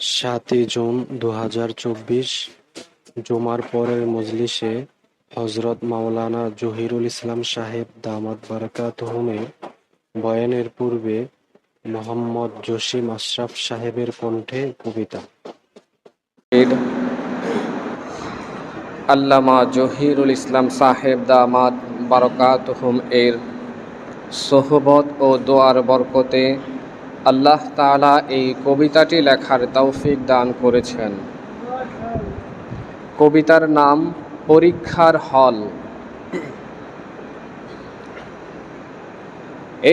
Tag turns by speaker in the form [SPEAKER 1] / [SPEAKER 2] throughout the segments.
[SPEAKER 1] সাতই জুন দু হাজার চব্বিশ, জুমার পরের মজলিসে হজরত মাওলানা জহিরুল ইসলাম সাহেব দামাত বারাকাতুহুমের বয়ানের পূর্বে মোহাম্মদ জসিম আশরাফ সাহেবের কণ্ঠে কবিতা।
[SPEAKER 2] আল্লামা জহিরুল ইসলাম সাহেব দামাত বারকাতহুম এর সোহবত ও দোয়ার বরকতে আল্লাহ তালা এই কবিতাটি লেখার তৌফিক দান করেছেন। কবিতার নাম পরীক্ষার হল।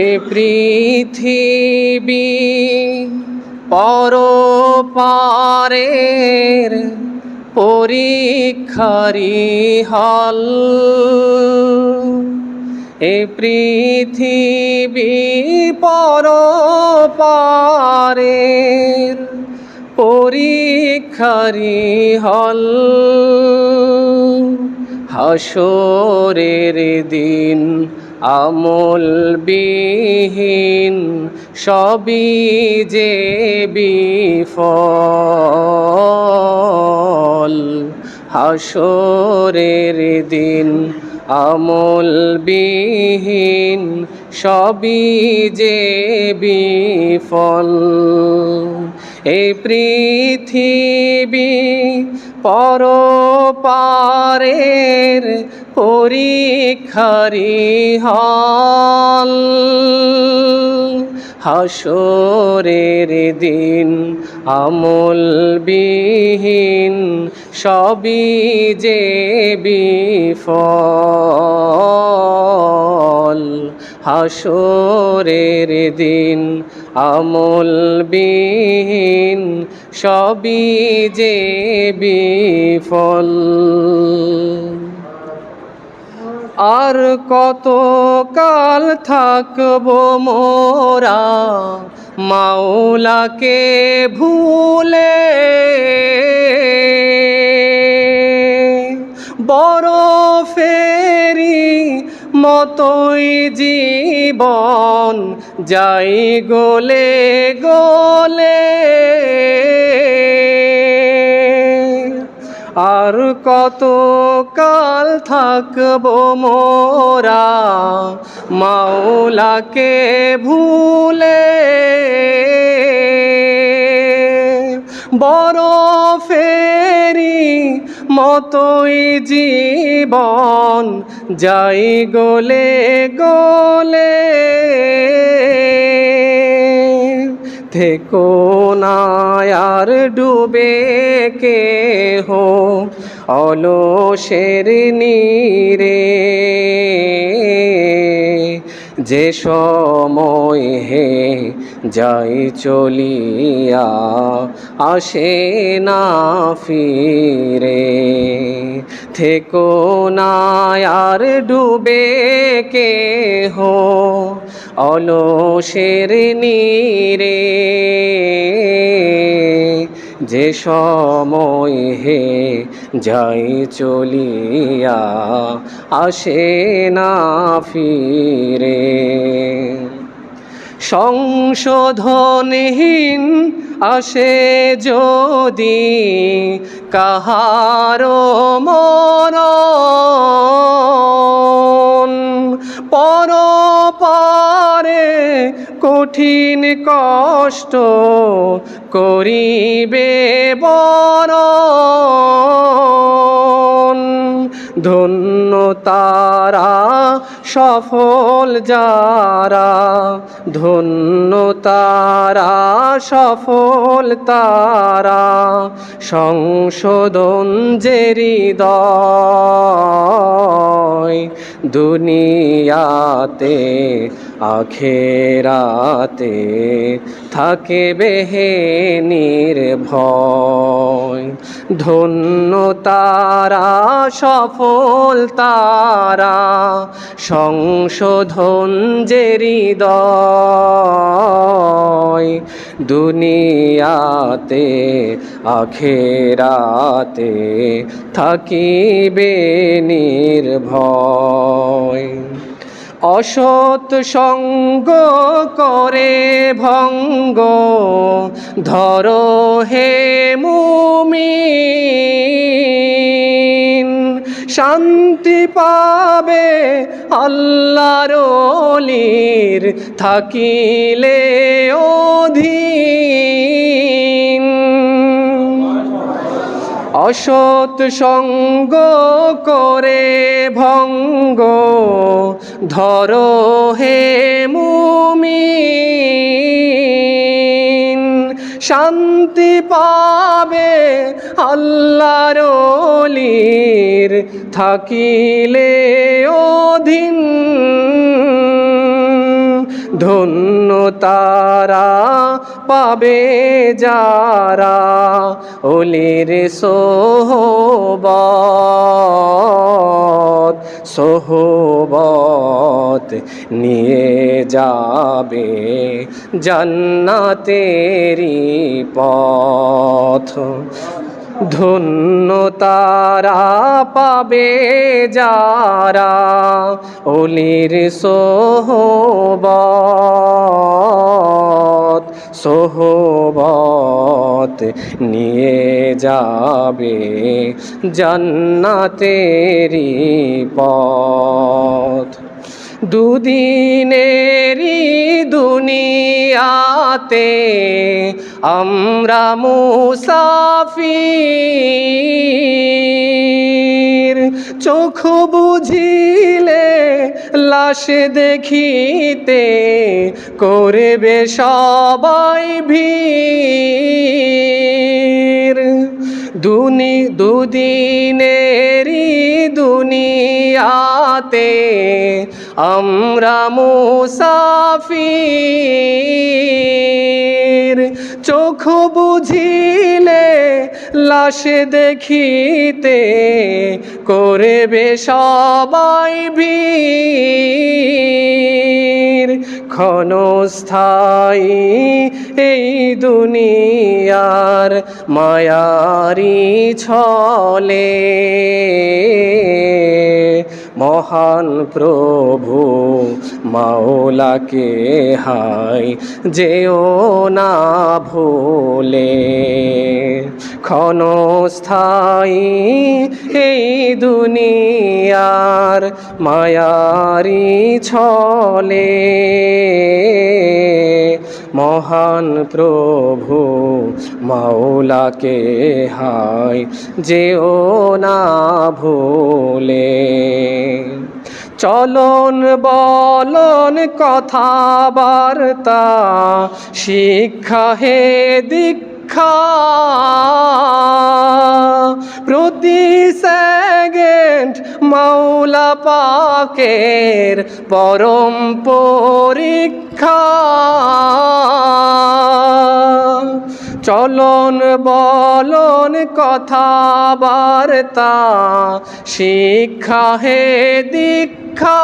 [SPEAKER 2] এ পৃথিবী পরপারের পরীক্ষারি হল। এ পৃথিবী পরপারের পরীক্ষারি হল। হাসরের দিন আমল বিহীন সবই যে বিফল। হাসরের দিন আমল বিহীন সবই যে বিফল। এই পৃথিবী পরপারের পরীক্ষারি হল। হাসরের দিন আমল বিহীন সবই যে বিফল। হাসরের দিন আমল বিহীন সবই যে বিফল। আর কত কাল থাকব মোরা মাওলাকে ভুলে। বড় ফেরি মতোই জীবন যাই গোলে গোলে। আর কত কাল থাকব মোরা মাওলাকে ভুলে। বড় ফেরি মতোই জীবন যাই গোলে গোলে। থেকো না আর ডুবে কে হো অলসের নীরে যে সময় হে যাই চলিয়া আসে না ফিরে। থেকো না আর ডুবে কে হো অলসের নীরে যে সময় হে যাই চলিয়া আসে না ফিরে। সংশোধনহীন আসে যদি কাহারো মরণ পর পারে কঠিন কষ্ট করিবে বরণ। ধন্য তারা সফল যারা, ধন্য তারা সফল তারা সংশোধন জেরি দুনিয়াতে আখেরাতে থাকে বেহে নির্ভয়। ধন্য তারা, সফল তারা, সংশোধন যে হৃদয়। দুনিয়াতে আখেরাতে থাকিবে নির্ভয়। অসৎ সঙ্গ করে ভঙ্গ। ধরো হে মুমিন, শান্তি পাবে আল্লাহর অলির, থাকিলে অধীন। অসৎ সঙ্গ করে ভঙ্গ। ধরো হে মুমিন শান্তি পাবে আল্লাহর অলির থাকিলে অধীন। ধন্য তারা পাবে যারা অলির সোহবত সোহবত নিয়ে যাবে জান্নাতেরি পথ। ধন্য তারা পাবে যারা অলির সোহবত। সোহবত নিয়ে যাবে জান্নাতেরি পথ। দুদিনেরই দুনিয়াতে আমরা মুসাফির। চোখ বুঝিলে লাশ দেখিতে করবে সবাই ভিড়। দুনি দুদিনেরই দুনিয়াতে আমরা মুসাফির। চোখ বুঝিলে লাশ দেখিতে করবে সবাই ভিড়। ক্ষণস্থায়ী এই দুনিয়ার মায়ারি ছলে। মহান প্রভু মাওলাকে হাই যেও না ভোলে। ক্ষণস্থায়ী এই দুনিয়ার মায়ারি ছলে। মহান প্রভু মাওলাকে হায় যেও না ভোলে। চলন বলন কথাবার্তা শিক্ষা হে প্রতি সেকেন্ড মাওলা পাকের পরম পরীক্ষা। চলন বলন কথাবার্তা শিক্ষা হে দীক্ষা।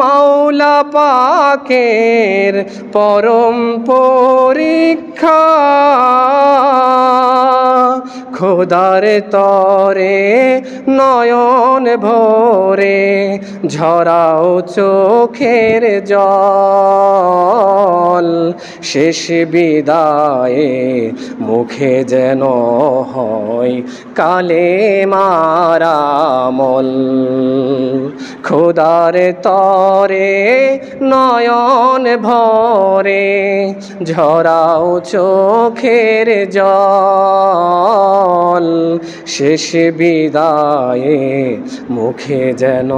[SPEAKER 2] মাওলা পাকের পরম পরীক্ষা। খোদার তরে, নয়ন ভোরে, ঝরাও চোখের জল। শেষ বিদায়ে মুখে যেন হয় কালে মারামল খোদার তরে, নয়ন ভরে, ঝরাও চোখের জল। শেষ বিদায়ে মুখে যেন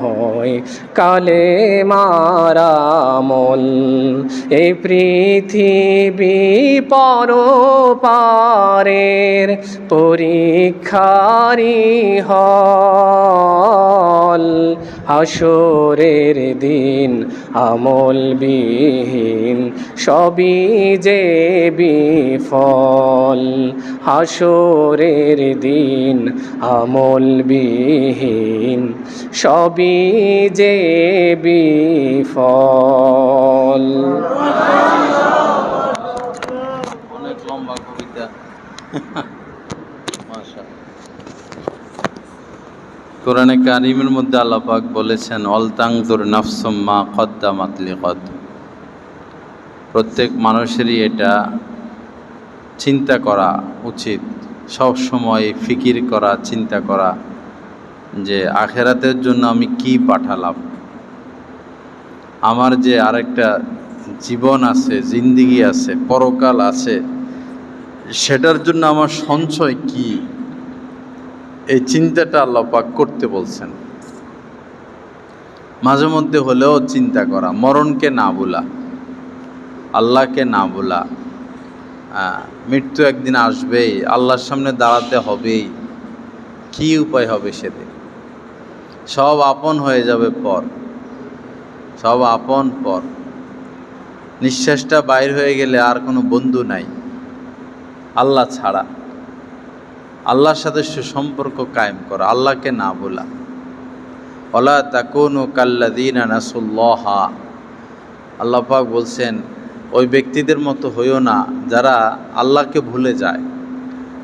[SPEAKER 2] হয় কালে মারামল এই পৃথিবী পর পারের পরীক্ষারি হল। হাসরের দিন আমল বিহীন সবই যে বিফল। হাসরের দিন, আমলবিহীন, সবই যে বিফল।
[SPEAKER 3] অনেক লম্বা কবিতা। কোরআনে কারিমের মধ্যে আল্লাহ পাক বলেছেন অলতাংতুর নাফসম্মা কদ্দামাত লিকদ প্রত্যেক মানুষেরই এটা চিন্তা করা উচিত। সব সময় ফিকির করা, চিন্তা করা যে আখেরাতের জন্য আমি কি পাঠালাম। আমার যে আরেকটা জীবন আছে, জিন্দিগি আছে, পরকাল আছে, সেটার জন্য আমার সঞ্চয় কি? এই চিন্তাটা আল্লাহ পাক করতে বলছেন। মাঝে মধ্যে হলেও চিন্তা করা, মরণকে না বলা আল্লাহকে না বলা মৃত্যু একদিন আসবেই, আল্লাহর সামনে দাঁড়াতে হবেই। কি উপায় হবে সেদিন? সব আপন হয়ে যাবে পর। সব আপন পর। নিঃশ্বাসটা বাইর হয়ে গেলে আর কোনো বন্ধু নাই। আল্লাহ ছাড়া। আল্লাহর সাথে সুসম্পর্ক কায়েম করা, আল্লাহকে না বলা অলা তাকুনু কাল্লাদিনা নাসুল্লাহা। আল্লাহ পাক বলছেন ওই ব্যক্তিদের মতো হইও না, যারা আল্লাহকে ভুলে যায়।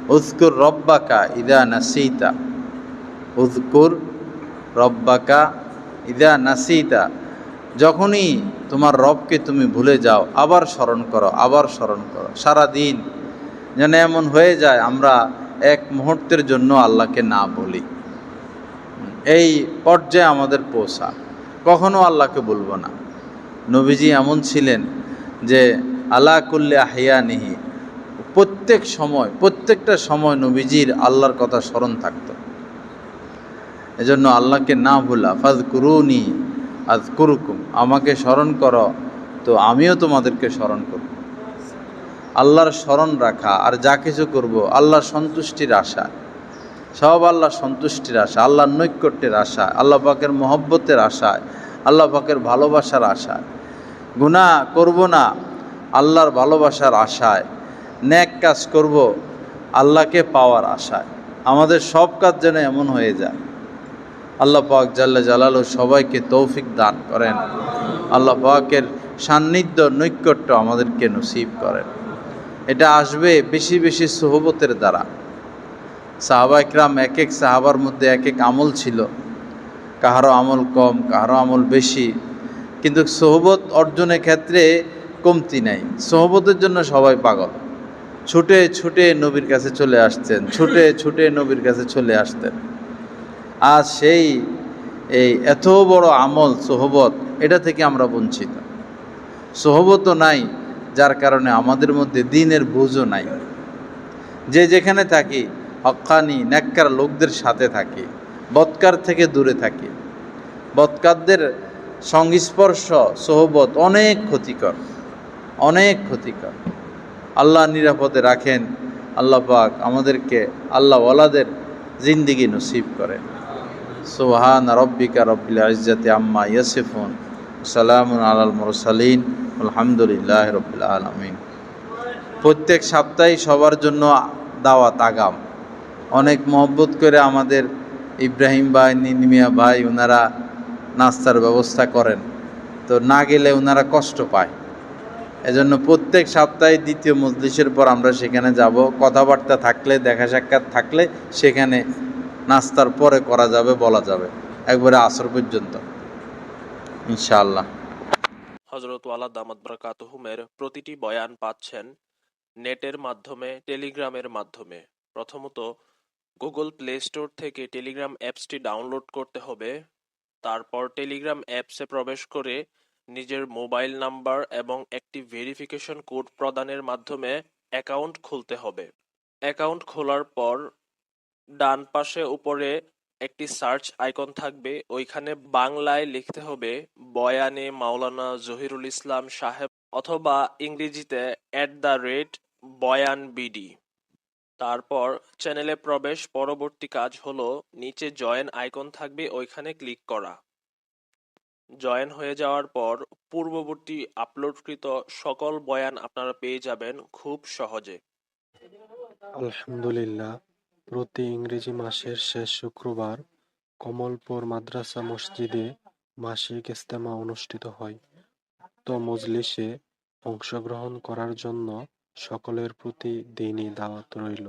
[SPEAKER 3] উজকুর রব্বাকা ইদা নাসিতা। উজকুর রব্বাকা ইদা নাসিতা। যখনই তোমার রবকে তুমি ভুলে যাও, আবার স্মরণ করো, আবার স্মরণ করো। সারা দিন যেন এমন হয়ে যায়, আমরা এক মুহূর্তের জন্য আল্লাহকে না বলি। এই পর্যায়ে আমাদের পৌঁছা কখনো আল্লাহকে বলব না। নবীজি এমন ছিলেন যে আল্লাহ কুল্লে আহিয়া নিহি প্রত্যেক সময়, প্রত্যেকটা সময় নবীজির আল্লাহর কথা স্মরণ থাকতো। এজন্য আল্লাহকে না ভুলা ফাজ কুরুনি আজ কুরুকুম আমাকে স্মরণ করো, তো আমিও তোমাদেরকে স্মরণ করব। আল্লাহর স্মরণ রাখা আর যা কিছু করব, আল্লাহর সন্তুষ্টির আশা। সব আল্লাহর সন্তুষ্টির আশা, আল্লাহর নৈকট্যের আশা, আল্লাহ পাকের মহব্বতের আশায় আল্লাহ পাকের ভালোবাসার আশায় গুনাহ করব না, আল্লাহর ভালোবাসার আশায়। ন্যাক কাজ করব, আল্লাহকে পাওয়ার আশায়। আমাদের সব কাজ যেন এমন হয়ে যায়। আল্লাহ পাক জাল্লা জালালু সবাইকে তৌফিক দান করেন। আল্লাহ পাকের সান্নিধ্য, নৈকট্য আমাদেরকে নসিব করেন। এটা আসবে বেশি বেশি সোহবতের দ্বারা। সাহাবা ইকরাম এক এক সাহাবার মধ্যে এক এক আমল ছিল। কাহারও আমল কম কাহারও আমল বেশি। কিন্তু সোহবত অর্জনের ক্ষেত্রে কমতি নাই। সোহবতের জন্য সবাই পাগল। ছুটে ছুটে নবীর কাছে চলে আসতেন, ছুটে ছুটে নবীর কাছে চলে আসতেন। আর সেই, এই এত বড় আমল সোহবত, এটা থেকে আমরা বঞ্চিত। সোহবতও নাই, যার কারণে আমাদের মধ্যে দিনের বুঝও নাই। যে যেখানে থাকি হক্কানি ন্যাক্কার লোকদের সাথে থাকি, বৎকার থেকে দূরে থাকি। বৎকারদের সংস্পর্শ, সোহবত অনেক ক্ষতিকর অনেক ক্ষতিকর। আল্লাহ নিরাপদে রাখেন, আল্লাহ পাক আমাদেরকে, আল্লাহ ওয়ালাদের জিন্দিগি নসিব করেন। সুবহান রব্বিকা রব্বিল ইজ্জাতি আম্মা ইয়াসিফুন, সালামুন আলাল মুরসালিন, আলহামদুলিল্লাহ রব্বিল আলামিন। প্রত্যেক সপ্তাহে সবার জন্য দাওয়াত, আগাম। অনেক মহব্বত করে আমাদের ইব্রাহিম ভাই নিনিমিয়া ভাই ওনারা নাস্তার ব্যবস্থা করেন। তো না গেলে ওনারা কষ্ট পায়। এজন্য প্রত্যেক সপ্তাহে দ্বিতীয় মজলিসের পর আমরা সেখানে যাব। কথাবার্তা থাকলে, দেখা সাক্ষাৎ থাকলে সেখানে নাস্তার পরে করা যাবে, বলা যাবে। একবারে আসর পর্যন্ত। ইনশাআল্লাহ।
[SPEAKER 4] হজরত ওয়ালা দামাত বরকাতহুমের প্রতিটি বয়ান পাচ্ছেন নেটের মাধ্যমে, টেলিগ্রামের মাধ্যমে। প্রথমত, গুগল প্লে স্টোর থেকে টেলিগ্রাম অ্যাপসটি ডাউনলোড করতে হবে। তারপর টেলিগ্রাম অ্যাপসে প্রবেশ করে নিজের মোবাইল নাম্বার এবং একটি ভেরিফিকেশন কোড প্রদানের মাধ্যমে অ্যাকাউন্ট খুলতে হবে। অ্যাকাউন্ট খোলার পর ডান পাশে উপরে একটি সার্চ আইকন থাকবে। ওইখানে বাংলায় লিখতে হবে বয়ানে মাওলানা জহিরুল ইসলাম সাহেব অথবা ইংরেজিতে at the rate Bayan B. তারপর চ্যানেলে প্রবেশ, পরবর্তী কাজ হলো নিচে জয়েন আইকন থাকবে, ওইখানে ক্লিক করা। জয়েন হয়ে যাওয়ার পর পূর্ববর্তী আপলোডকৃত সকল বয়ান আপনারা পেয়ে যাবেন খুব সহজে।
[SPEAKER 1] আলহামদুলিল্লাহ, প্রতি ইংরেজি মাসের শেষ শুক্রবার কমলপুর মাদ্রাসা মসজিদে মাসিক ইস্তেমা অনুষ্ঠিত হয়। তো মজলিসে অংশগ্রহণ করার জন্য সকলের প্রতি দিনই দাওয়াত রইল।